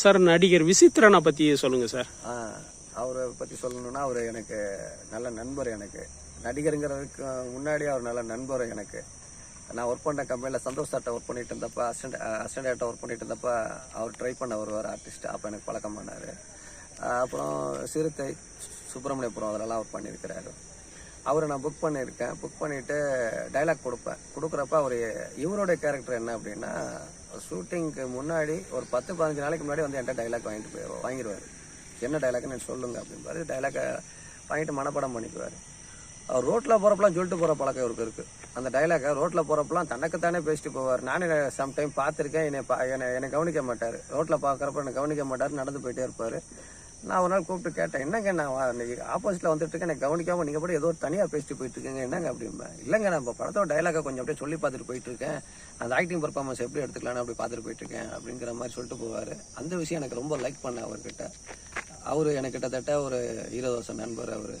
Sir நடிகர் விசித்திரனை பத்தி சொல்லுங்க சார். அவரை பற்றி சொல்லணும்னா அவர் எனக்கு நல்ல நண்பர் எனக்கு. நடிகருங்கிறதுக்கு முன்னாடி அவர் நல்ல நண்பர் எனக்கு. நான் ஒர்க் பண்ண கம்பெனியில் சந்தோஷ் சார்ட்ட ஒர்க் பண்ணிட்டு இருந்தப்ப அசிஸ்டன்ட் அசிஸ்டன்ட் ஒர்க் பண்ணிட்டு இருந்தப்ப அவர் ட்ரை பண்ண வருவார் ஆர்டிஸ்ட் அப்போ எனக்கு பழக்கம் பண்ணார் அப்புறம் சிறுத்தை சுப்பிரமணியபுரம் அதிலலாம் அவர் பண்ணியிருக்கிறாரு. அவரை நான் புக் பண்ணியிருக்கேன். புக் பண்ணிவிட்டு டைலாக் கொடுப்பேன். கொடுக்குறப்ப அவர் இவரோட கேரக்டர் என்ன அப்படின்னா ஷூட்டிங்க்கு முன்னாடி ஒரு பத்து பதினஞ்சு நாளைக்கு முன்னாடி வந்து என்கிட்ட டைலாக் வாங்கிட்டு போய் வாங்கிடுவார் என்ன டைலாக்னு சொல்லுங்க அப்படின்பாரு டைலாக்கை வாங்கிட்டு மனப்பாடம் பண்ணிக்குவார். அவர் ரோட்டில் போகிறப்பெல்லாம் சொல்லிட்டு போகிற பழக்கம் இவருக்கு இருக்குது அந்த டைலாக்கை ரோட்டில் போகிறப்பெல்லாம் தனக்குத்தானே பேசிட்டு போவார். நானே சம்டைம் பார்த்துருக்கேன். என்னை பா என்னை என்னை கவனிக்க மாட்டார். ரோட்டில் பார்க்குறப்ப என்னை கவனிக்க மாட்டார் நடந்து போயிட்டே இருப்பார். நான் ஒரு நாள் கூப்பிட்டு கேட்டேன் என்னங்க நான் இன்னைக்கு ஆப்போசிட்டில் வந்துட்டு இருக்கேன் எனக்கு கவனிக்காமல் நீங்கள் கூட ஏதோ தனியாக பேசிட்டு போயிட்டு இருக்கீங்க என்னங்க அப்படிம்பேன் இல்லைங்க நான் இப்போ படத்தோட டைலாக்கை கொஞ்சம் அப்படியே சொல்லி பார்த்துட்டு போயிட்டு இருக்கேன். அந்த ஆக்டிங் பர்ஃபார்மன்ஸ் எப்படி எடுத்துக்கலாம்னு அப்படி பார்த்துட்டு போயிட்டு இருக்கேன் அப்படிங்கிற மாதிரி சொல்லிட்டு போவார். அந்த விஷயம் எனக்கு ரொம்ப லைக் பண்ண அவர்கிட்ட. அவர் எனக்கு கிட்டத்தட்ட ஒரு ஹீரோ தோசை நண்பர் அவர்.